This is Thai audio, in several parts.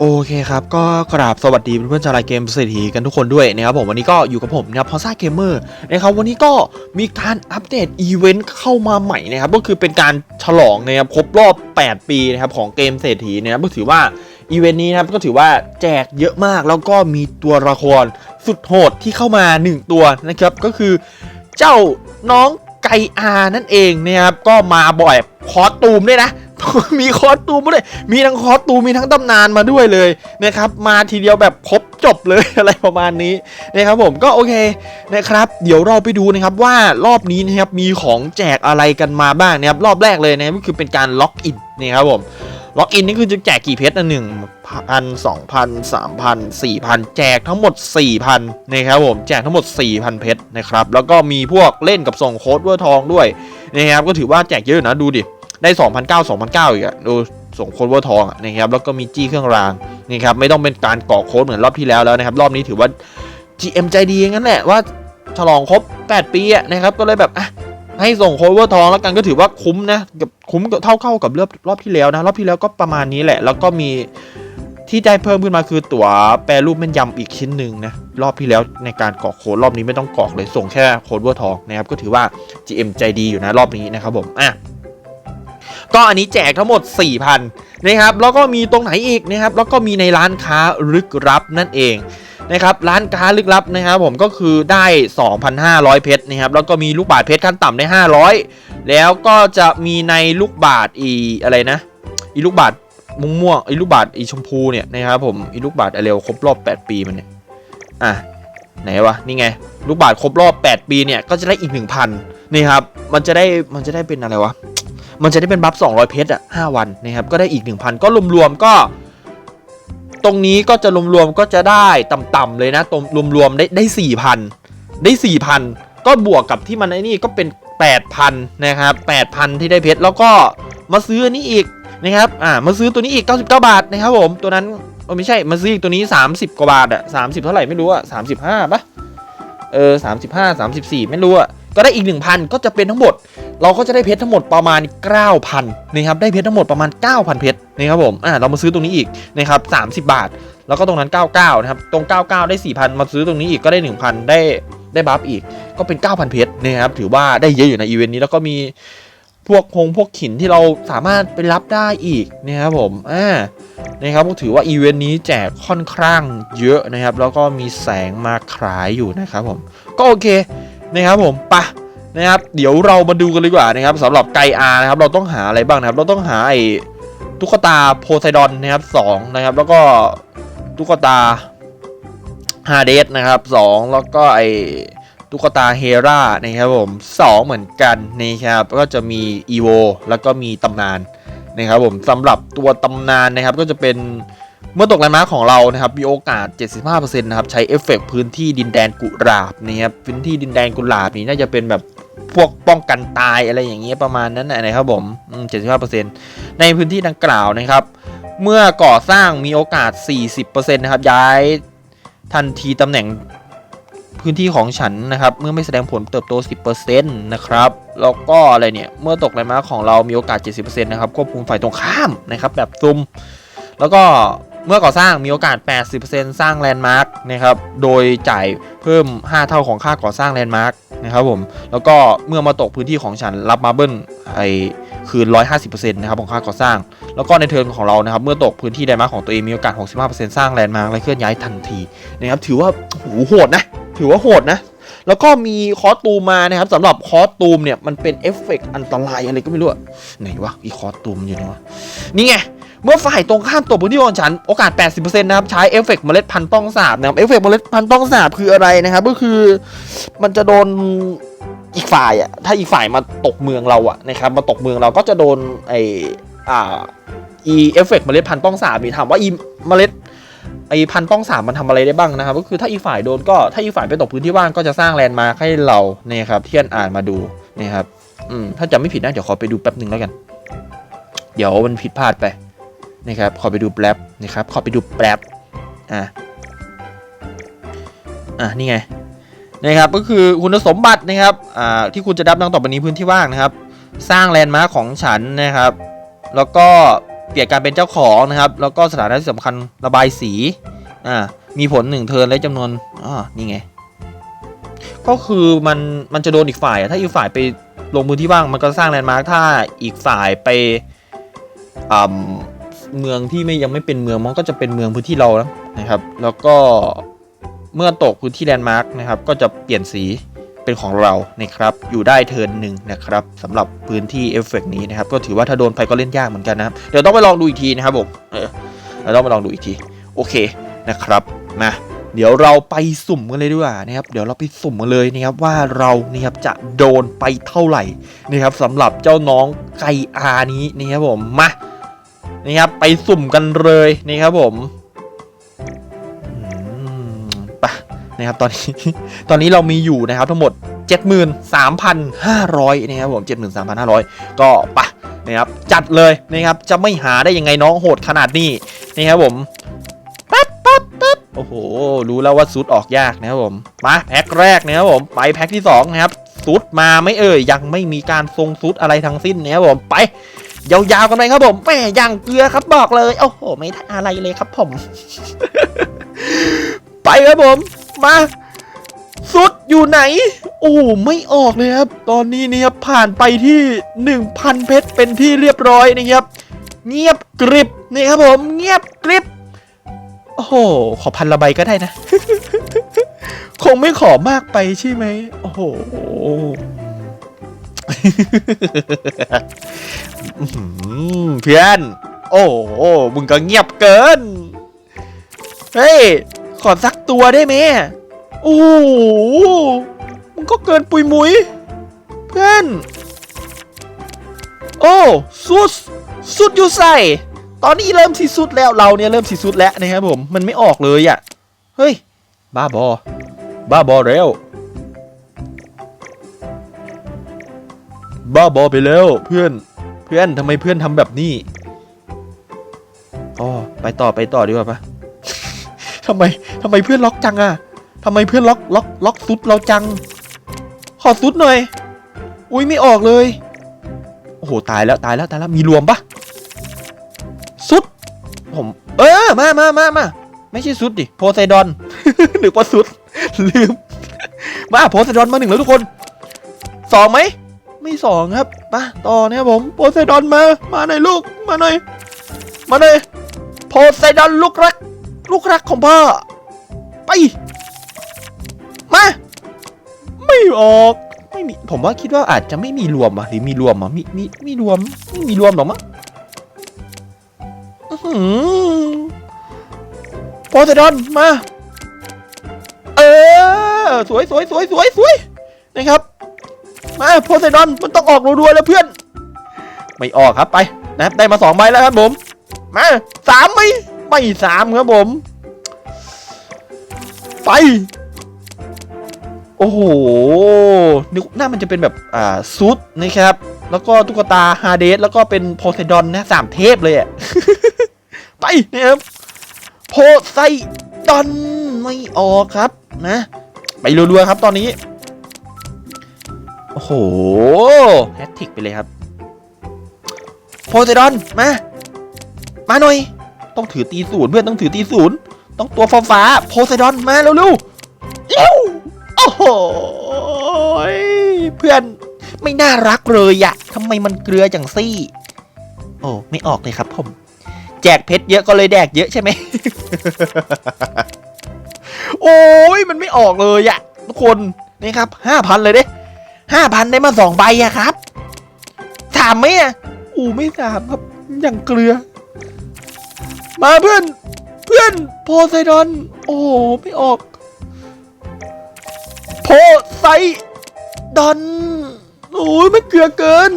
โอเคครับ ก็กราบสวัสดีเพื่อนๆชาวไลน์เกมเศรษฐีกันทุกคนด้วยนะครับผมวันนี้ก็อยู่กับผมนะครับพอซ่าเกมเมอร์นะครับวันนี้ก็มีการอัปเดตอีเวนต์เข้ามาใหม่นะครับก็คือเป็นการฉลองนะครับครบรอบ 8 ปีนะครับของเกมเศรษฐีนะครับก็ถือว่าอีเวนต์นี้นะครับก็ถือว่าแจกเยอะมากแล้วก็มีตัวละครสุดโหดที่เข้ามา 1 ตัวนะครับก็คือเจ้าน้องไกอานั่นเองนะครับก็มาบ่อยคอตูมด้วยนะ มีคอสตูมมาด้วยมีทั้งคอสตูมมีทั้งตำนานมาด้วยเลยนะครับมาทีเดียวแบบครบจบเลยอะไรประมาณนี้นะครับผมก็โอเคนะครับ เดี๋ยวเราไปดูนะครับว่ารอบนี้นะครับมีของแจกอะไรกันมาบ้างนะครับรอบแรกเลยนะครับก็คือเป็นการล็อกอินนะครับผมล็อกอินนี่คือจะแจกกี่เพชรนะหนึ่งพันสองพันสามพันสี่พันแจกทั้งหมดสี่พันนะครับผมแจกทั้งหมดสี่พันเพชรนะครับแล้วก็มีพวกเล่นกับส่งโค้ดเวอร์ทองด้วยนะครับก็ถือว่าแจกเยอะนะดูดิ ได้2,009 2,009อีกอะดูส่งโค้ดว่าทองนะครับแล้วก็มีจี้เครื่องรางนี่ครับไม่ต้องเป็นการกรอโค้ดเหมือนรอบที่แล้วแล้วนะครับรอบนี้ถือว่า GM ใจดีงั้นแหละว่าฉลองครบ 8 ปีอะนะครับก็เลยแบบอะให้ส่งโค้ดว่าทองแล้วกันก็ถือว่าคุ้มนะกับคุ้มกับเท่าเข้ากับรอบรอบที่แล้วนะ รอบที่แล้วก็ประมาณนี้แหละ แล้วก็มีที่ได้เพิ่มขึ้นมาคือตั๋วแปรรูปแม่นยำอีกชิ้นหนึ่งนะ รอบที่แล้วในการกรอกโค้ดรอบนี้ไม่ต้องกรอกเลยส่งแค่โค้ดว่าทองนะครับก็ถือว่า GM ใจดีอยู่นะรอบนี้นะครับผมอะ ก็อันนี้แจกทั้งหมด 4,000นะครับแล้วก็มีตรงไหนอีกนะครับแล้วก็มีในร้านค้าลึกลับนั่นเองนะครับร้านค้าลึกลับนะครับผมก็คือได้ 2,500 เพชรนะครับแล้วก็มีลูกบาศก์เพชรขั้นต่ำได้ 500 แล้วก็จะมีในลูกบาศก์อีอะไรนะอีลูกบาศก์ม่วงม่วงอีลูกบาศก์อีชมพูเนี่ยนะครับผมอีลูกบาศก์เร็วครบรอบ 8 ปีมันเนี่ยอะไหนวะนี่ไง ลูกบาศก์ครบรอบ 8 ปีเนี่ยก็จะได้อีก 1,000นี่ครับมันจะได้มันจะได้เป็นอะไรวะ มันจะได้เป็นบัฟ200 เพชรอะ5วันนะครับก็ได้อีก 1,000 ก็รวมๆก็ ตรงนี้ก็จะรวมๆก็จะได้ต่ำๆเลยนะตรงรวมๆได้ได้4,000 ได้ 4,000 ก็บวกกับที่มันไอ้นี่ก็เป็น 8,000 นะครับ 8,000 ที่ได้เพชรแล้วก็มาซื้ออันนี้อีกนะครับอ่ามาซื้อตัวนี้อีก 99 บาทนะครับผมตัวนั้นไม่ใช่มาซื้ออีกตัวนี้ 30 กว่าบาทอะ30 เท่าไหร่ไม่รู้อะ35ปะเออ35 34 ไม่รู้อะ ก็ได้อีก 1,000 ก็จะเป็นทั้งหมด เราก็จะได้เพชรทั้งหมดประมาณ 9,000นะครับได้เพชรทั้งหมดประมาณ 9,000 เพชรนะครับผมอ่าเรามาซื้อตรงนี้อีกนะครับ30 บาท แล้วก็ตรงนั้น 99 นะครับ ตรง 99 ได้ 4,000 มาซื้อตรงนี้อีกก็ได้ 1,000 ได้ได้บัฟอีกก็เป็น 9,000 เพชรนะครับถือว่าได้เยอะอยู่ในอีเวนต์นี้แล้วก็มีพวกคงพวกขินที่เราสามารถไปรับได้อีกนะครับผม อ่า นะครับก็ถือว่าอีเวนต์นี้แจกค่อนข้างเยอะนะครับ แล้วก็มีแสงมาขายอยู่นะครับผม ก็โอเค นะครับผมปะนะครับเดี๋ยวเรามาดูกันเลยดีกว่านะครับสำหรับไกอานะครับ เราต้องหาอะไรบ้างนะครับ เราต้องหาไอ้ตุ๊กตาโพไซดอนนะครับสองนะครับ แล้วก็ตุ๊กตาฮาเดสนะครับสองแล้วก็ไอ้ตุ๊กตาเฮรานะครับผมสองเหมือนกันนะครับก็จะมีอีโวแล้วก็มีตำนานนะครับผมสำหรับตัวตำนานนะครับก็จะเป็น เมื่อตกแรงม้าของเรานะครับมีโอกาส 75%นะครับใช้เอฟเฟกต์พื้นที่ดินแดนกุหลาบนะครับพื้นที่ดินแดนกุหลาบนี่น่าจะเป็นแบบพวกป้องกันตายอะไรอย่างเงี้ยประมาณนั้นนะครับผมอืม75%ในพื้นที่ดังกล่าวนะครับ เมื่อก่อสร้างมีโอกาส 40%นะครับย้ายทันทีตำแหน่งพื้นที่ของฉันนะครับ เมื่อไม่แสดงผลเติบโต 10%นะครับ แล้วก็อะไรเนี่ย เมื่อตกแรงม้าของเรามีโอกาส 70%นะครับควบคุมฝ่ายตรงข้ามนะครับแบบซุ่มแล้วก็ เมื่อก่อสร้างมีโอกาส 80%สร้างแลนด์มาร์กนะครับ โดยจ่ายเพิ่ม 5 เท่าของค่าก่อสร้างแลนด์มาร์กนะครับผม แล้วก็เมื่อมาตกพื้นที่ของฉันรับมาเบิลไอคืน 150%นะครับของค่าก่อสร้าง แล้วก็ในเทิร์นของเรานะครับ เมื่อตกพื้นที่แลนด์มาร์กของตัวเองมีโอกาส 65%สร้างแลนด์มาร์กและเคลื่อนย้ายทันทีนะครับ ถือว่าโหโหดนะ ถือว่าโหดนะแล้วก็มีคอสตูมมานะครับสำหรับคอสตูมเนี่ยมันเป็นเอฟเฟกต์อันตรายอะไรก็ไม่รู้อะไหนวะอีคอสตูมอยู่ไหนวะนี่ไง เมื่อฝ่ายตรงข้ามตกพื้นที่ของฉันโอกาส 80%นะครับใช้เอฟเฟกต์เมล็ดพันธุ์ต้องสาบนะครับเอฟเฟกต์เมล็ดพันธุ์ต้องสาบคืออะไรนะครับก็คือมันจะโดนอีกฝ่ายอะถ้าอีกฝ่ายมาตกเมืองเราอะนะครับมาตกเมืองเราก็จะโดนไออ่าอีเอฟเฟกต์เมล็ดพันธุ์ต้องสาบนี่ถามว่าอีเมล็ดไอพันธุ์ต้องสาบมันทำอะไรได้บ้างนะครับ ก็คือถ้าอีกฝ่ายโดนก็ถ้าอีกฝ่ายไปตกพื้นที่ว่างก็จะสร้างแลนด์มาร์คให้เราเนี่ยครับเที่อันอ่านมาดูนี่ครับอืมถ้าจำไม่ผิดนะเดี๋ยวขอไปดูแป๊บหนึ่งแล้วกัน เดี๋ยวมันผิดพลาดไป นะครับ ขอไปดูแป๊บนะครับ ขอไปดูแป๊บอะอะนี่ไงนะครับก็คือคุณสมบัตินะครับอ่าที่คุณจะดับดังต่อไปนี้พื้นที่ว่างนะครับ สร้างแลนด์มาร์คของฉันนะครับ แล้วก็เปลี่ยนการเป็นเจ้าของนะครับ แล้วก็สถานะที่สำคัญระบายสีอ่ามีผลหนึ่งเทิร์นและจำนวนอ่านี่ไง ก็คือมันมันจะโดนอีกฝ่ายอะถ้าอีกฝ่ายไปลงพื้นที่บ้างมันก็สร้างแลนด์มาร์คถ้าอีกฝ่ายไปอ่า เมืองที่ไม่ยังไม่เป็นเมืองมันก็จะเป็นเมืองพื้นที่เรานะนะครับ แล้วก็เมื่อตกพื้นที่แลนด์มาร์คนะครับ ก็จะเปลี่ยนสีเป็นของเรานะครับ อยู่ได้เทิร์นหนึ่งนะครับสำหรับพื้นที่เอฟเฟกนี้นะครับ ก็ถือว่าถ้าโดนไปก็เล่นยากเหมือนกันนะครับ เดี๋ยวต้องไปลองดูอีกทีนะครับผมเออเราต้องไปลองดูอีกที โอเคนะครับมาเดี๋ยวเราไปสุ่มกันเลยดีกว่านะครับ เดี๋ยวเราไปสุ่มกันเลยนะครับว่าเรานะครับจะโดนไปเท่าไหร่นะครับสำหรับเจ้าน้องไกอานี้นะครับผมมา นะครับไปสุ่มกันเลยนะครับผมอืมไปนะครับตอนนี้ตอนนี้เรามีอยู่นะครับทั้งหมด 73,500นะครับผม73,500 ก็ไปนะครับจัดเลยนะครับจะไม่หาได้ยังไงน้องโหดขนาดนี้นะครับผมปั๊บปั๊บปั๊บโอ้โห รู้แล้วว่าซุดออกยากนะครับผมมาแพ็คแรกนะครับผมไปแพ็คที่2นะครับซุดมาไม่เอ่ยยังไม่มีการทรงซุดอะไรทั้งสิ้นนะครับผมไป ยาวๆกันไปครับผมแม่ยังเกลือครับบอกเลย โอ้โห ไม่ได้อะไรเลยครับผม ไปครับผม มาสุดอยู่ไหน โอ้ไม่ออกเลยครับ ตอนนี้เนี่ยผ่านไปที่ 1,000 เพชรเป็นที่เรียบร้อยนะครับ เงียบกริบนี่ครับผม เงียบกริบโอ้โห ขอพันละใบก็ได้นะ คงไม่ขอมากไปใช่ไหม โอ้โห เพื่อน โอ้โหมึงก็เงียบเกิน เฮ้ย ขอสักตัวได้ไหมโอ้มึงก็เกินปุยมุย เพื่อน โอ้สุด สุดอยู่ใส่ตอนนี้เริ่มที่สุดแล้วเราเนี่ยเริ่มที่สุดแล้วนะครับผม มันไม่ออกเลยอะ่ะ เฮ้ย บ้าบอ บ้าบอเร็ว บ้าบอไปแล้วเพื่อนเพื่อนทำไมเพื่อนทำแบบนี้อ๋อไปต่อไปต่อดีกว่าปะทำไมทำไมเพื่อนล็อกจังอะทำไมเพื่อนล็อกล็อกล็อกซุดเราจัง ขอซุดหน่อย อุ้ยไม่ออกเลย โอ้โหตายแล้วตายแล้วตายแล้วมีรวมปะซุด ผม เออมามามามาไม่ใช่ซุดดิโพไซดอนหรือว่าซุดลืม มาโพไซดอนมาหนึ่งแล้วทุกคนสองไหม ม่สองครับมาต่อนะครับผมโพไซดอนมา มาหน่อยลูก มาหน่อย มาหน่อยโพไซดอนลูกรัก ลูกรักของพ่อ ไป มา ไม่ออกไม่มี ผมว่าคิดว่าอาจจะไม่มีรวมอะหรือมีรวมอะมีมีมีรวม ไม่มีรวมหรอมั้งโพไซดอนมา เออ สวยสวยสวยสวยสวยนะครับ มาโพไซดอนมันต้องออกรัวๆแล้วเพื่อน ไม่ออกครับไปนะครับได้มาสองใบแล้วครับผม มาสามไหมไม่สามครับผม ไป โอ้โหนึกหน้ามันจะเป็นแบบอ่าซุดนะครับ แล้วก็ตุ๊กตาฮาเดสแล้วก็เป็นโพไซดอนนะสามเทพเลยอะไปนะครับโพไซดอนไม่ออกครับนะ ไปรัวๆครับตอนนี้ โอ้โหแฮตทริกไปเลยครับโพไซดอนมา มาหน่อย ต้องถือตีศูนย์เพื่อนต้องถือตีศูนย์ต้องตัวฟ้าฟ้าๆโพไซดอนมาเร็วๆเร็วเร็วโอ้โหเพื่อนไม่น่ารักเลยอะทำไมมันเกลือจังซี่ โอ้ไม่ออกเลยครับผม แจกเพชรเยอะก็เลยแดกเยอะใช่ไหมโอ้ยมันไม่ออกเลยอะทุกคนนี่ครับห้าพันเลยเด้ ห้าพันได้มาสองใบอะครับสามไหมอะอูไม่สามครับ อย่างเกลือ มาเพื่อน เพื่อนโพไซดอน โอ้ไม่ออก โพไซดอน โอ้ยไม่เกลือเกิน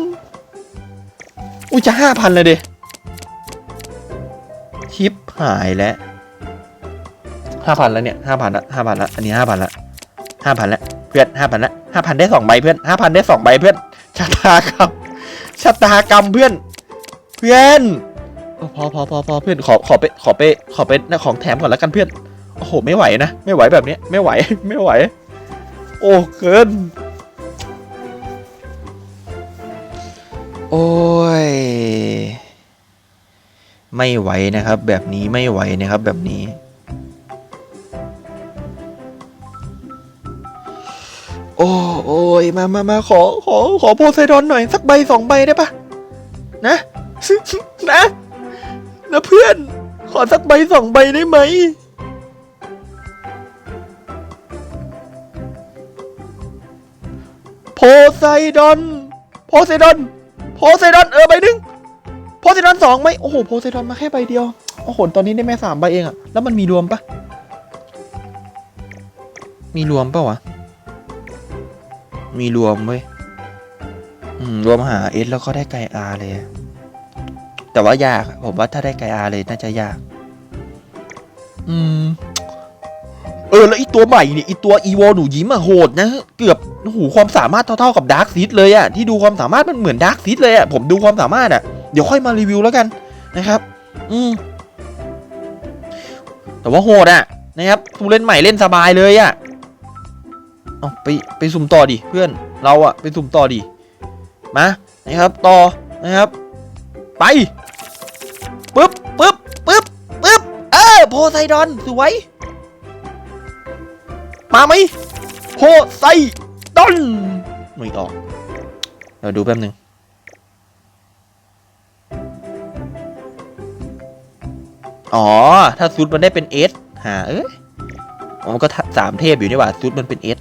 อุ้ยจะห้าพันเลยเดชิปหายแล้วห้าพันแล้วเนี่ยห้าพันละห้าพันละอันนี้ห้าพันละห้าพันละ เพื่อนห้าพันละห้าพันได้สองใบเพื่อนห้าพันได้สองใบเพื่อนชะตากรรมชะตากรรมเพื่อน เพื่อนโอ้พอพอพอพอเพื่อนขอขอไปขอไปขอไปนะของแถมก่อนแล้วกันเพื่อนโอ้โหไม่ไหวนะไม่ไหวแบบนี้ไม่ไหวไม่ไหว โอ้เกิน โอ้ยไม่ไหวนะครับ แบบนี้ไม่ไหวนะครับแบบนี้ โอ้ยมามามาขอขอขอโพไซดอนหน่อยสักใบสองใบได้ปะนะ นะนะเพื่อน ขอสักใบสองใบได้ไหมโพไซดอน โพไซดอน โพไซดอนเออใบหนึ่งโพไซดอนสองไหมโอ้โหโพไซดอนมาแค่ใบเดียวโอ้โหตอนนี้ได้แม่สามใบเองอะแล้วมันมีรวมปะมีรวมปะวะ มีรวมเว้ยรวมหาเอสแล้วก็ได้ไกอาเลย แต่ว่ายากผมว่าถ้าได้ไกอาเลยน่าจะยาก อืม เออ แล้วอีตัวใหม่เนี่ยอีตัวอีวอหนูยิ้มอะโหดนะ เกือบโอ้โหความสามารถเท่าๆกับดาร์คซิดเลยอะที่ดูความสามารถมันเหมือนดาร์คซิดเลยอะผมดูความสามารถอะเดี๋ยวค่อยมารีวิวแล้วกันนะครับ อืม แต่ว่าโหดอะนะครับผู้เล่นใหม่เล่นสบายเลยอะ เอาไปไปสุ่มต่อดิเพื่อนเราอะไปสุ่มต่อดิมานะครับต่อนะครับ ไปปึ๊บปึ๊บปึ๊บปึ๊บเออโพไซดอนสวยมาไหมโพไซดอนไม่ออกเดี๋ยวดูแป๊บหนึงอ๋อ ถ้าซุดมันได้เป็นเอสหาเอ้ยมันก็สามเทพอยู่นี่หว่าซุดมันเป็นเอส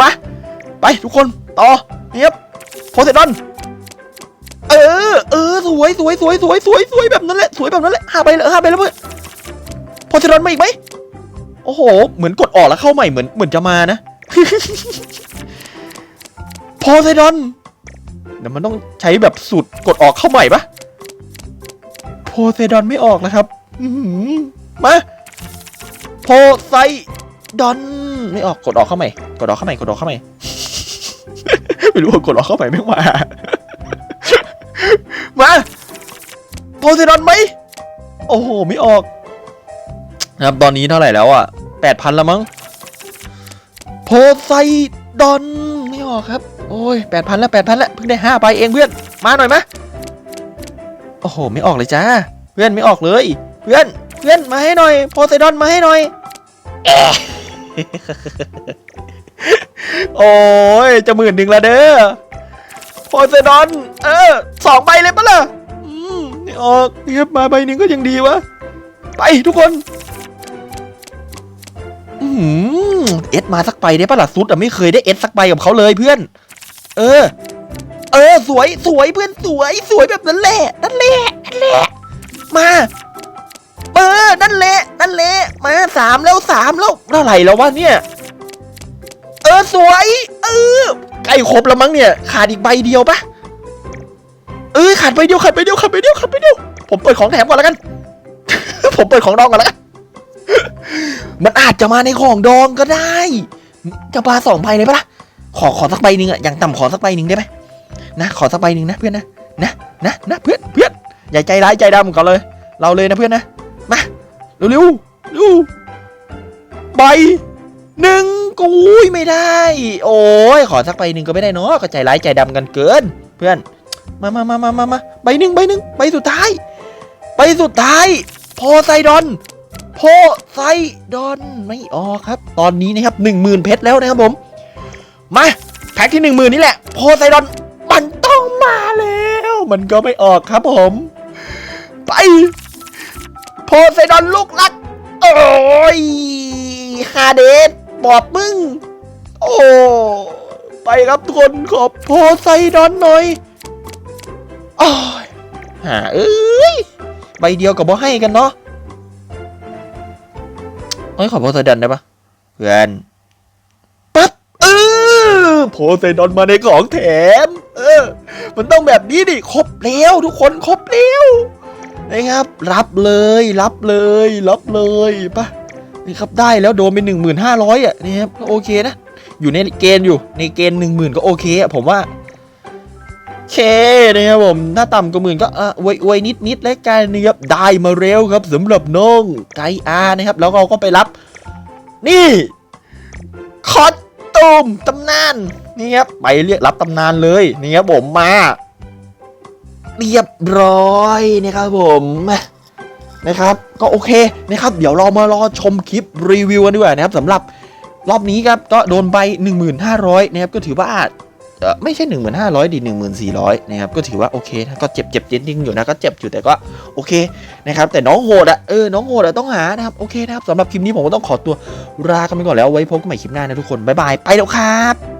มา ไปทุกคน ต่อเนียบโพไซดอน เออ เออ สวยสวยสวยสวยสวยสวยแบบนั้นแหละ สวยแบบนั้นแหละห้าไปเลยห้าไปแล้วเพื่อนโพไซดอนมาอีกไหมโอ้โห เหมือนกดออกแล้วเข้าใหม่เหมือนเหมือนจะมานะโพไซดอนเดี๋ยวมันต้องใช้แบบสูตรกดออกเข้าใหม่ปะโพไซดอนไม่ออกนะครับอื้อหือมาโพไซดอน ไม่ออกกดออกเข้าใหม่กดออกเข้าใหม่กดออกเข้าใหม่ไม่รู้ว่ากดออกเข้าใหม่ไม่มามาโพไซดอนไหมโอ้โหไม่ออกครับตอนนี้เท่าไหร่แล้วอะแปดพันแล้วมั้งโพไซดอนไม่ออกครับ โอ้ยแปดพันแล้วแปดพันแล้วเพิ่งได้ห้าใบเองเพื่อนมาหน่อยมะโอ้โหไม่ออกเลยจ้าเพื่อนไม่ออกเลย เพื่อนเพื่อนมาให้หน่อยโพไซดอนมาให้หน่อย โอ้ยจะหมื่นหนึ่งล้วเด้อโพไซดอน เออสองใบเลยปะล่ะอืมออกนี่ครับมาใบหนึ่งก็ยังดีวะ ไปทุกคน อืมเอสมาสักใบได้ปะล่ะซุดอะไม่เคยได้เอสสักใบกับเขาเลยเพื่อน เออ เออ สวยสวยเพื่อนสวย สวยแบบนั้นแหละนั่นแหละนั่นแหละ มาสามแล้วสามแล้วเท่าไหร่แล้ววะเนี่ย เออสวย เออใกล้ครบแล้วมั้งเนี่ย ขาดอีกใบเดียวปะเออขาดใบเดียวขาดใบเดียวขาดใบเดียวขาดใบเดียวผมเปิดของแถมก่อนแล้วกัน ผมเปิดของดองก่อนแล้วกันมันอาจจะมาในของดองก็ได้ จะปาสองใบเลยปะล่ะขอขอสักใบหนึ่งอะอย่างต่ำขอสักใบหนึ่งได้ไหมนะขอสักใบหนึ่งนะเพื่อนนะนะนะนะเพื่อนเพื่อนอย่าใจร้ายใจดำก่อนเลย เราเลยนะเพื่อนนะมาเร็วเร็วเร็วใบหนึ่งกุยไม่ได้ โอ้ยขอสักใบหนึ่งก็ไม่ได้เนาะก็ใจร้ายใจดำกันเกิน เพื่อน มามามามามามาใบหนึ่งใบหนึ่งใบสุดท้ายใบสุดท้ายโพไซดอนโพไซดอนไม่ออกครับ ตอนนี้นะครับหนึ่งหมื่นเพชรแล้วนะครับผม มาแพ็คที่หนึ่งหมื่นนี่แหละ โพไซดอนมันต้องมาแล้ว มันก็ไม่ออกครับผม ไป โพไซดอนลูกรัก โอ้ยฮาเดสบอบมึง โอ้ ไปครับทุกคนขอโพไซดอนหน่อยโอ้ยหาเอ้ย ใบเดียวกับบ่ให้กันเนาะเอ้ยขอโพไซดอนได้ปะเพื่อนปั๊บเออโพไซดอนมาในของแถม เออ มันต้องแบบนี้ดิ ครบแล้วทุกคนครบแล้ว นะครับ รับเลย รับเลย รับเลยปะนี่ครับได้แล้วโดนไปหนึ่งหมื่นห้าร้อยอะนี่ครับก็โอเคนะ อยู่ในเกณฑ์อยู่ในเกณฑ์หนึ่งหมื่นก็โอเคอะผมว่าโอเคนะครับผมถ้าต่ำกว่าหมื่นก็ออไวไว้นิดนิดๆแล้วกันนะครับได้มาเร็วครับสำหรับน้องไกอานะครับ แล้วเราก็ไปรับ นี่คอสตูมตำนานนี่ครับไปเรียกรับตำนานเลยนี่ครับผมมา เรียบร้อยนะครับผมนะครับก็โอเคนะครับเดี๋ยวเรามารอชมคลิปรีวิวกันดีกว่านะครับสำหรับรอบนี้ครับก็โดนไป 1500นะครับก็ถือว่าเออไม่ใช่ 1500ดิ1400นะครับก็ถือว่าโอเคนะก็เจ็บเจ็บจริงๆอยู่นะก็เจ็บอยู่แต่ก็โอเคนะครับแต่น้องโหดอะเออน้องโหดอะต้องหานะครับโอเคนะครับสำหรับคลิปนี้ผมก็ต้องขอตัวลากันไปก่อนแล้วไว้พบกันใหม่คลิปหน้านะทุกคนบ๊ายบายไปแล้วครับ